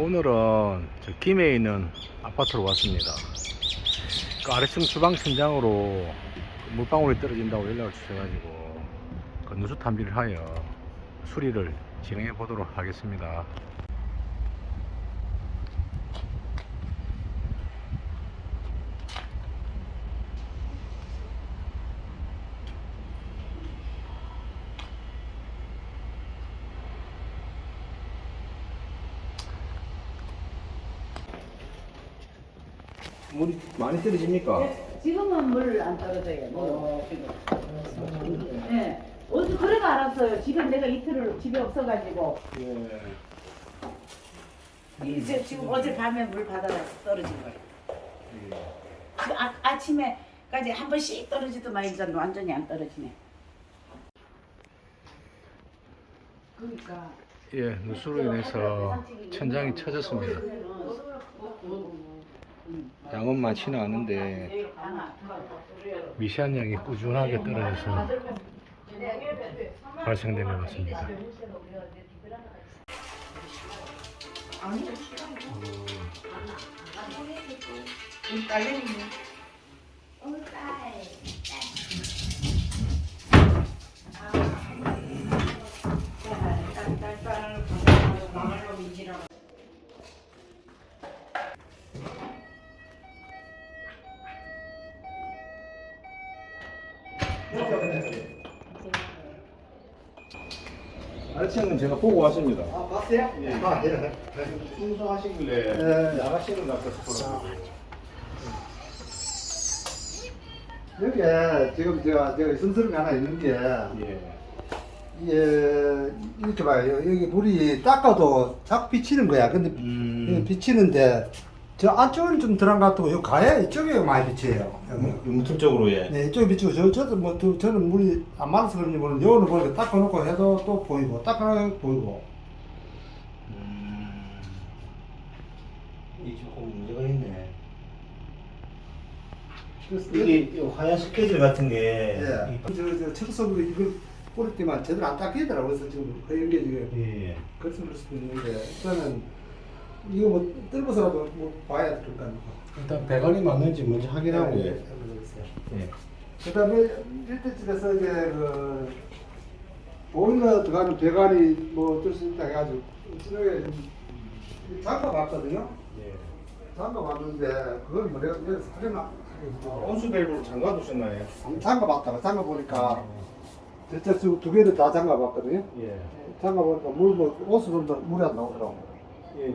오늘은 저 김해에 있는 아파트로 왔습니다. 그 아래층 주방 천장으로 그 물방울이 떨어진다고 연락을 주셔가지고 그 누수 탐지를 하여 수리를 진행해 보도록 하겠습니다. 물이 많이 떨어집니까? 지금은 물 안 떨어져요. 뭐 지금. 예. 어제 그래가 알았어요. 지금 내가 이틀을 집에 없어가지고 예. 이제 지금 어제 밤에 물 받아서 떨어진 거예요. 예. 그 아, 아침에까지 한 번씩 떨어지더만 이제 완전히 안 떨어지네. 그러니까 예, 누수로 인해서 천장이 쳐졌습니다. 양은 많지는 않은데 미세한 양이 꾸준하게 떨어져서 발생되는 것 같습니다. 아래층은 제가 보고 왔습니다. 아, 봤어요? 예. 아, 예. 풍성하시길래 예. 나가시는 것 같아서 여기에 지금 제가, 제가 게 하나 있는 게, 예. 이게, 이렇게 봐요. 여기 물이 닦아도 자꾸 비치는 거야. 근데 음. 여기 비치는데, 저 안쪽은 좀 들어간 것 같고, 요 가에 이쪽에 많이 비쳐요. 여기. 무턱적으로 예. 네, 이쪽에 비치고, 저, 저도 뭐, 저, 저는 물이 안 말라서 그런지 모르는데, 여기는 보니까 닦아놓고 해도 또 보이고, 닦아놓고 보이고. 음. 이 조금 문제가 있네. 그래서 이게 이 하얀 스케줄 같은 게 예. 이- 저, 저, 청소부로 이걸 뿌릴 때만 제대로 안 닦이더라고요. 그래서 지금 허연 게 지금. 예. 그래서 그럴 수도 있는데, 저는 이거 뭐, 뜰어서라도 뭐 봐야 될 거 아니고. 일단 배관이 맞는지 먼저 확인하고 예. 예. 예. 그 다음에 일대 집에서 이제 그, 보일러 들어가는 배관이 뭐 어쩔 수 있다 해가지고, 저녁에 잠가 봤거든요. 예. 잠가 봤는데, 그걸 뭐 내가, 내가 사려나. 온수 밸브를 잠가 두셨나요? 잠가 봤다가 잠가 보니까, 저쪽 두- 두 개를 다 잠가 봤거든요. 예. 잠가 보니까 물, 뭐, 옷을 좀 물이 안 나오더라고. 예.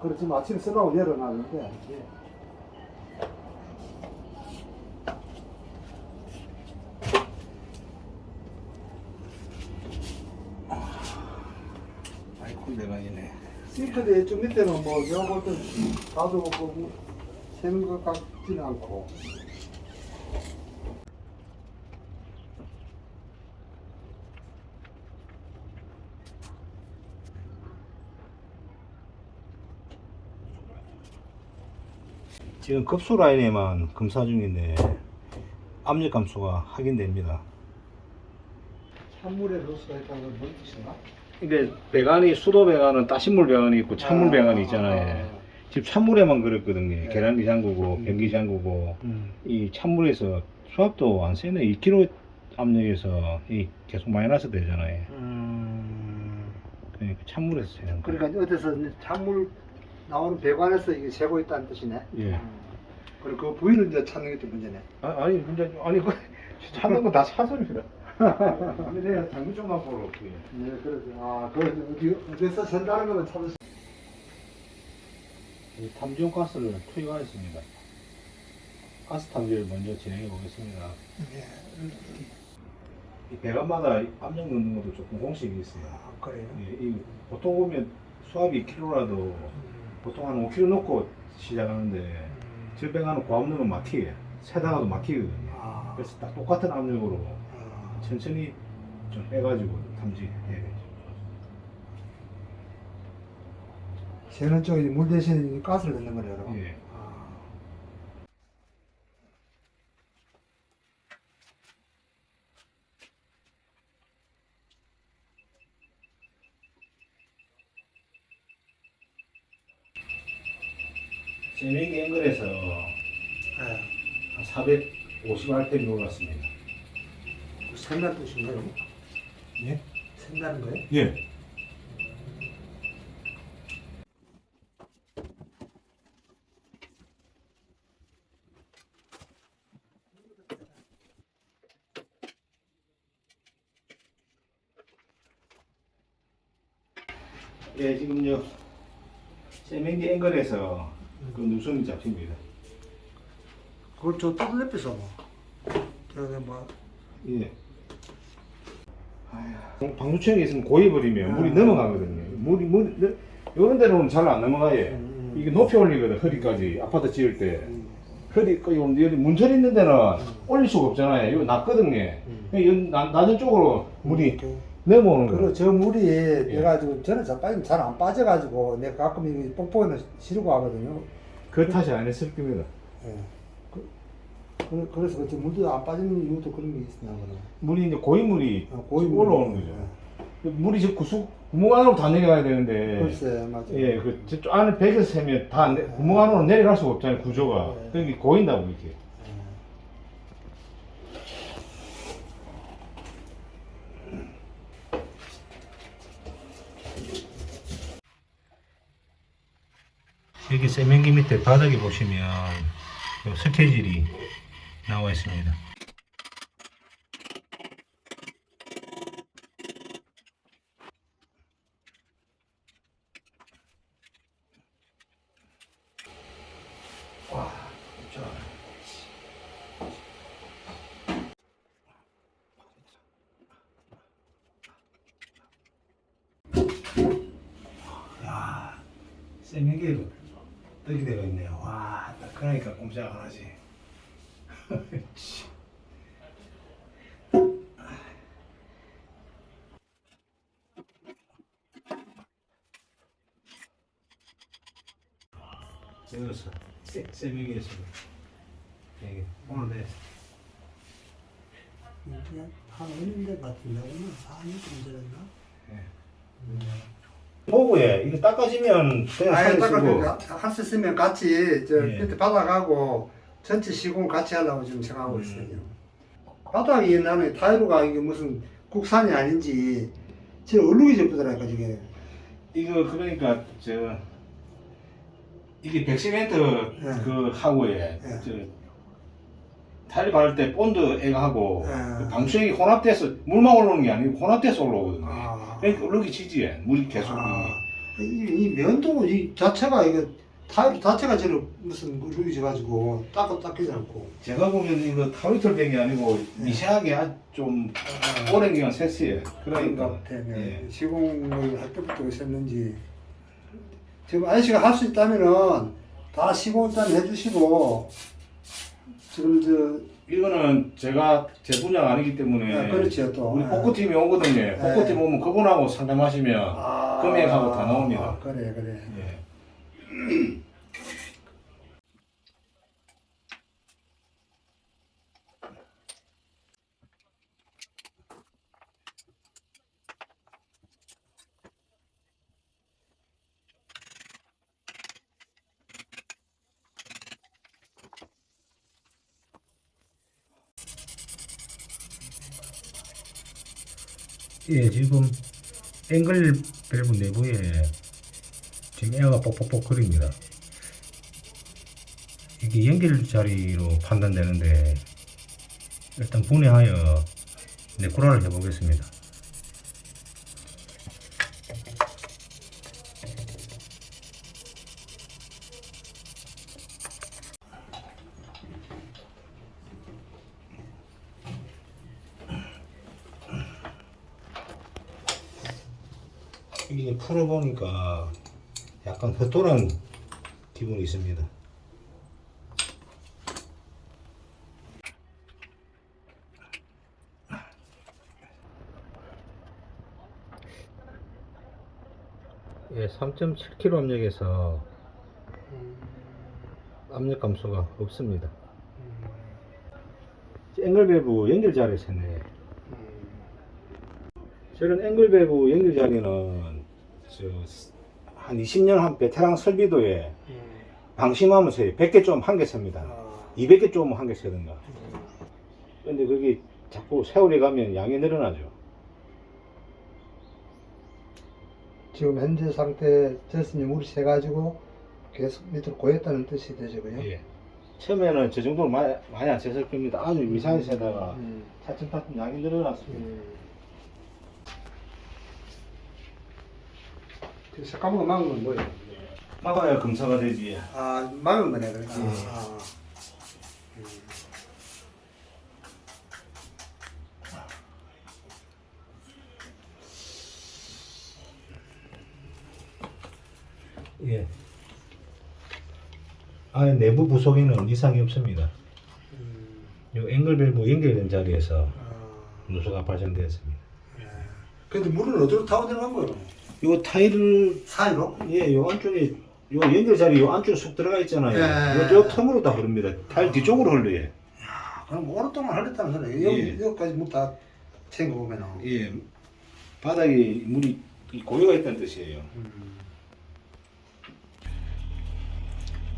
그래, 지금 아침에 쓰라고 열어놨는데, 아이콘 배관이네. 싱크대 좀 밑에는 뭐, 내가 볼 때, 나도 뭐, 새는 것 같지는 않고. 지금 급수 라인에만 검사 중인데 압력 감소가 확인됩니다. 찬물에 넣을 수가 있다는 건뭔 뜻인가? 근데 배관이 수도 배관은 따신물 배관이 있고 찬물 아, 배관이 아, 있잖아요. 아. 지금 찬물에만 그랬거든요. 네. 계란기 잠그고 음. 변기 잠그고 음. 이 찬물에서 수압도 안 세네. 2kg 압력에서 이 계속 마이너스 되잖아요. 음. 그러니까 찬물에서 세는 거. 그러니까 어디서 찬물 나오는 배관에서 이게 새고 있다는 뜻이네. 예. 그리고 그 부위를 이제 찾는 게 또 문제네. 아, 아니 근데 아니 그 찾는 건다 찾습니다. 네, 내가 장비 좀만 보러 올게. 그래서 아, 그 어디 어디서 센다는 거는 찾을 수. 이 탐지용 가스를 투입하였습니다. 가스 탐지를 먼저 진행해 보겠습니다. 이 배관마다 압력 넣는 것도 조금 공식이 있어요. 아, 그래요? 예, 이 보통 보면 수압이 2kg라도 보통 한 5kg 넣고 시작하는데 저 배관은 고압 넣으면 막히게 세다가도 막히거든요. 아, 그래서 딱 똑같은 압력으로 아, 천천히 좀 빼가지고 탐지해야 되죠. 새는 쪽에 물 대신 가스를 넣는 거네요, 여러분. 예. 아, 세명기 앵글에서 예. 한 450rpm 올랐습니다. 생날 뜻인가요? 예? 생나는 거예요? 예. 예, 지금요 세면기 앵글에서 그 누수이 잡힙니다. 그걸 저 뚫lep에서 뭐. 저기 뭐. 예. 방수청에 있으면 고입버리면 물이 넘어가거든요. 물이 물이 너- 이런 데로는 잘 안 넘어가요. 음. 이게 높이 올리거든 허리까지 아파트 지을 때. 허리 그 여기 여기 문틀 있는 데는 올릴 수가 없잖아요. 이거 낮거든요. 낮- 낮은 쪽으로 물이 넘어오는 그리고 거예요. 저 물이 내가 지금 저는 잘 빠지면 잘 안 빠져가지고 내가 가끔 이 뽕뽕이는 시르고 하거든요. 그 탓이 안 했을 겁니다. 예. 그, 그, 그래서 그렇지 물도 안 빠지는 이유도 그런 게 있으나 그래. 물이 이제 고인물이 어, 고인 올라오는 거죠. 물이 저 구석 구멍 안으로 다 내려가야 되는데. 글쎄 맞아. 예, 그 저쪽 안에 백에서 세면 다 내- 구멍 안으로 내려갈 수가 없잖아요 구조가. 네. 그러니까 고인다고 이렇게. 여기 세면기 밑에 바닥에 보시면 요 스케줄이 나와 있습니다. 야, 세면기에 도 떡이 되어 있네요. 와, 딱 그러니까 꼼짝 안 하지. 여기서 세, 세면기에서 이게 오늘 내 이게 한 5년 같은데 오늘 4년 좀 되었나? 보고에 이거 닦아지면 그냥 아예 살을 쓰고 닦아서 할수 있으면 같이 저 예. 밑에 바닥하고 전체 시공 같이 하려고 지금 생각하고 음. 있어요. 바닥이 나는 타이로가 이게 무슨 국산이 아닌지 진짜 얼룩이 접히더라니까 이게. 이거 그러니까 저 이게 백시멘트 예. 그 하고에 예. 저 타일 바를 때 본드 애가 하고 예. 그 방수액이 혼합돼서 물만 올라오는 게 아니고 혼합돼서 올라오거든요. 아. 그러니까 얼룩이 지지해 물이 계속 아, 이, 이 면도 이 자체가 이게 타일 자체가 저를 무슨 얼룩이 져가지고 닦아 닦이지 않고. 제가 보면 이거 타루털병이 아니고 예. 미세하게 아주 좀 오랜 기간 샜어요. 그러니까. 예. 시공을 할 때부터 있었는지 지금 아저씨가 할 수 있다면은 다 시공 일단 해주시고 지금 저 이거는 제가 제 분야가 아니기 때문에 아, 그렇죠 또 우리 예. 복구팀이 오거든요. 복구팀 오면 그분하고 상담하시면 아, 금액하고 다 나옵니다. 아, 그래 그래. 예. 예, 지금 앵글 밸브 내부에 지금 에어가 뻑뻑뻑 거립니다. 이게 연결 자리로 판단되는데 일단 분해하여 네꾸라를 해보겠습니다. 이게 풀어보니까 약간 헛돌한 기분이 있습니다. 예, 3.7kg 압력에서 압력 감소가 없습니다. 앵글 밸브 연결 자리에서 네 저런 앵글 밸브 연결 자리는 저 한 20년 한 베테랑 설비도에 방심하면 써요. 100개 좀 한개 씁니다. 아, 200개 좀 한개 쓰든가. 근데 그게 자꾸 세월이 가면 양이 늘어나죠. 지금 현재 상태 됐으니 물이 새가지고 계속 밑으로 고였다는 뜻이 되죠, 그요? 예. 처음에는 저 정도로 많이, 많이 안 셌을 겁니다. 아주 미세하게 세다가 음, 차츰차츰 양이 늘어났습니다. 음. 색감으로 막은 건 뭐예요? 막아야 검사가 되지. 아, 막은 거네, 그렇지. 예. 아. 음. 예. 안에 내부 부속에는 이상이 없습니다. 음. 요 앵글 밸브 연결된 자리에서 아, 누수가 발생되었습니다. 예. 근데 물은 어디로 타고 들어간 거예요? 요 타일을 사이로? 예, 요 안쪽에 요 연결 자리 요 안쪽에 쑥 들어가 있잖아요. 예. 요, 요 틈으로 다 흐릅니다. 타일 뒤쪽으로 흘러요. 아, 그럼 오랫동안 흘렸다는 소리네. 여기, 예. 여기까지 물다 챙겨 보면은. 예. 바닥에 물이 고여가 있다는 뜻이에요. 음.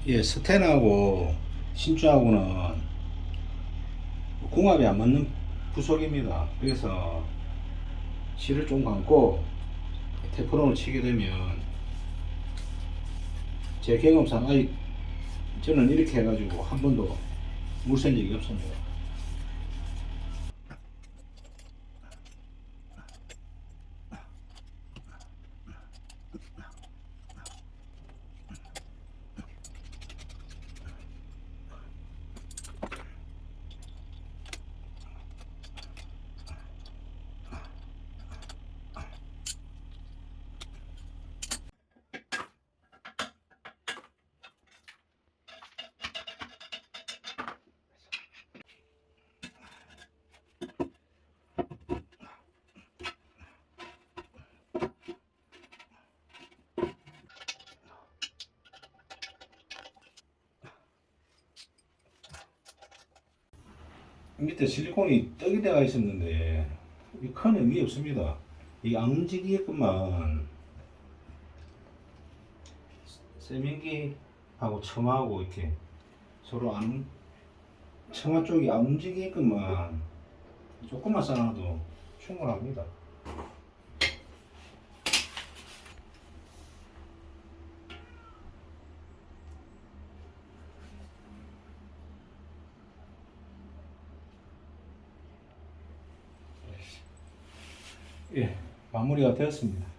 예, 스텐하고 신주하고는 궁합이 안 맞는 부속입니다. 그래서 실을 좀 감고 테프론을 치게 되면 제 경험상 아직 저는 이렇게 해가지고 한 번도 물샌 적이 없습니다. 밑에 실리콘이 떡이 되어 있었는데 이큰 의미 없습니다. 이안 움직이게끔만 세면기하고 처마하고 이렇게 서로 안 처마 쪽이 안 움직이게끔만 조금만 쌓아놔도 충분합니다. 예, 마무리가 되었습니다.